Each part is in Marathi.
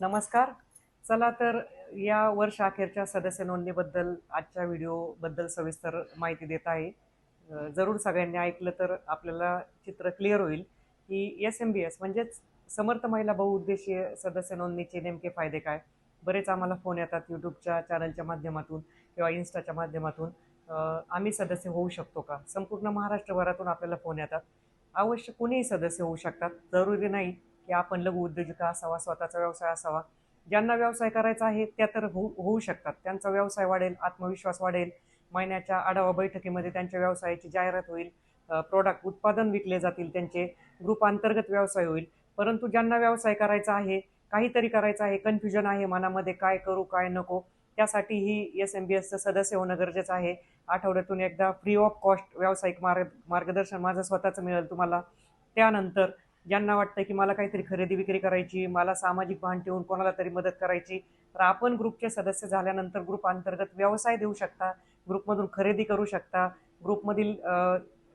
नमस्कार. चला तर या वर्ष अखेरच्या सदस्य नोंदणीबद्दल आजच्या व्हिडिओबद्दल सविस्तर माहिती देत आहे. जरूर सगळ्यांनी ऐकलं तर आपल्याला चित्र क्लिअर होईल की एस एम बी एस म्हणजेच समर्थ महिला बहुउद्देशीय सदस्य नोंदणीचे नेमके फायदे काय? बरेच आम्हाला फोन येतात यूट्यूबच्या चॅनलच्या माध्यमातून किंवा इन्स्टाच्या माध्यमातून. आम्ही सदस्य होऊ शकतो का? संपूर्ण महाराष्ट्रभरातून आपल्याला फोन येतात. अवश्य कुणीही सदस्य होऊ शकतात. जरुरी नाही की आपण लघु उद्योजका असावा स्वतःचा व्यवसाय असावा. ज्यांना व्यवसाय करायचा आहे त्या तर होऊ होऊ शकतात. त्यांचा व्यवसाय वाढेल आत्मविश्वास वाढेल. महिन्याच्या आढावा बैठकीमध्ये त्यांच्या व्यवसायाची जाहिरात होईल. प्रोडक्ट उत्पादन विकले जातील त्यांचे ग्रुप अंतर्गत व्यवसाय होईल. परंतु ज्यांना व्यवसाय करायचा आहे काहीतरी करायचं आहे कन्फ्युजन आहे मनामध्ये काय करू काय नको त्यासाठी ही एस एम बी एसचं सदस्य होणं गरजेचं आहे. आठवड्यातून एकदा फ्री ऑफ कॉस्ट व्यावसायिक मार्ग मार्गदर्शन माझं स्वतःचं मिळेल तुम्हाला. त्यानंतर ज्यांना वाटतं की मला काहीतरी खरेदी विक्री करायची मला सामाजिक भान ठेवून कोणाला तरी मदत करायची तर आपण ग्रुपचे सदस्य झाल्यानंतर ग्रुप अंतर्गत व्यवसाय देऊ शकता ग्रुपमधून खरेदी करू शकता ग्रुपमधील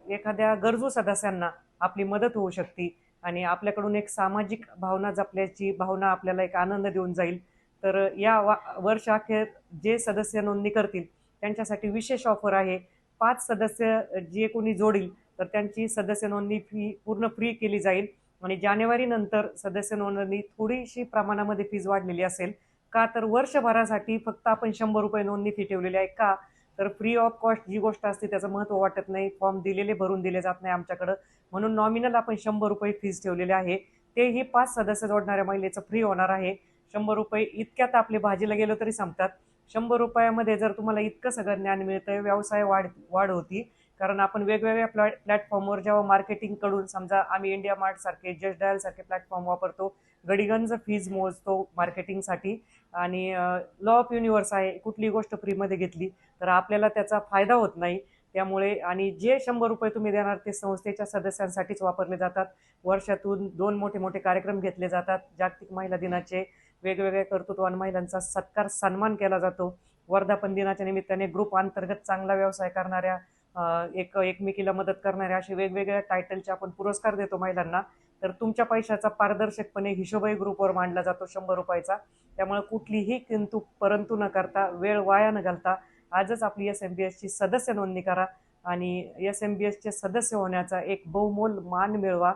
एखाद्या गरजू सदस्यांना आपली मदत होऊ शकते आणि आपल्याकडून एक सामाजिक भावना जपल्याची भावना आपल्याला एक आनंद देऊन जाईल. तर या वा वर्ष अखेर जे सदस्य नोंदणी करतील त्यांच्यासाठी विशेष ऑफर आहे. पाच सदस्य जे कोणी जोडील तर त्यांची सदस्य नोंदणी फी पूर्ण फ्री केली जाईल. आणि जानेवारी नंतर सदस्य नोंदणी थोडीशी प्रमाणामध्ये फीज वाढलेली असेल का तर वर्षभरासाठी फक्त आपण शंभर रुपये नोंदणी फी ठेवलेली आहे का? तर फ्री ऑफ कॉस्ट जी गोष्ट असते त्याचं महत्त्व वाटत नाही फॉर्म दिलेले भरून दिले जात नाही आमच्याकडं. म्हणून नॉमिनल आपण शंभर रुपये फीज ठेवलेले आहे. तेही पाच सदस्य जोडणाऱ्या महिलेचं फ्री होणार आहे. शंभर रुपये इतक्यात आपले भाजीला गेलो तरी संपतात. शंभर रुपयामध्ये जर तुम्हाला इतकं सगळं ज्ञान मिळतं व्यवसाय वाढ वाढ होती कारण आपण वेगवेगळ्या प्लॅ प्लॅटफॉर्मवर जेव्हा मार्केटिंगकडून समजा आम्ही इंडिया मार्ट सारखे जस्ट डायल सारखे प्लॅटफॉर्म वापरतो गडीगंज फीज मोजतो मार्केटिंगसाठी आणि लॉ ऑफ युनिव्हर्स आहे कुठली गोष्ट फ्रीमध्ये घेतली तर आपल्याला त्याचा फायदा होत नाही. त्यामुळे आणि जे शंभर रुपये तुम्ही देणार ते संस्थेच्या सदस्यांसाठीच वापरले जातात. वर्षातून दोन मोठे मोठे कार्यक्रम घेतले जातात. जागतिक महिला दिनाचे वेगवेगळ्या कर्तृत्वान महिलांचा सत्कार सन्मान केला जातो. वर्धापन दिनाच्या निमित्ताने ग्रुप अंतर्गत चांगला व्यवसाय करणाऱ्या एक एकमेकीला मदत करणाऱ्या असे वेगवेगळ्या टायटलचे आपण पुरस्कार देतो महिलांना. तर तुमच्या पैशाचा पारदर्शकपणे हिशोबाई ग्रुपवर मांडला जातो शंभर रुपयाचा. त्यामुळे कुठलीही किंतु परंतु न करता वेळ वाया न घालता आजच आपली एस एम बी एसची सदस्य नोंदणी करा आणि एस एम बी एसचे सदस्य होण्याचा एक बहुमोल मान मिळवा.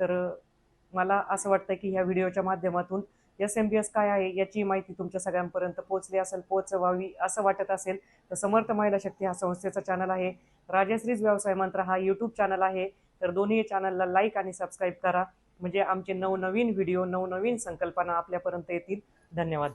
तर मला असं वाटतं की ह्या व्हिडिओच्या माध्यमातून एस एम बी एस काय आहे याची माहिती तुमच्या सगळ्यांपर्यंत पोहोचली असेल पोहोचवावी असं वाटत असेल तर समर्थ महिला शक्ती हा संस्थेचा चॅनल आहे. राजश्रीज व्यवसाय मंत्र हा यूट्यूब चॅनल आहे. तर दोन्ही चॅनलला लाईक आणि सबस्क्राईब करा. म्हणजे आमचे नवनवीन व्हिडिओ नवनवीन संकल्पना आपल्यापर्यंत येतील. धन्यवाद.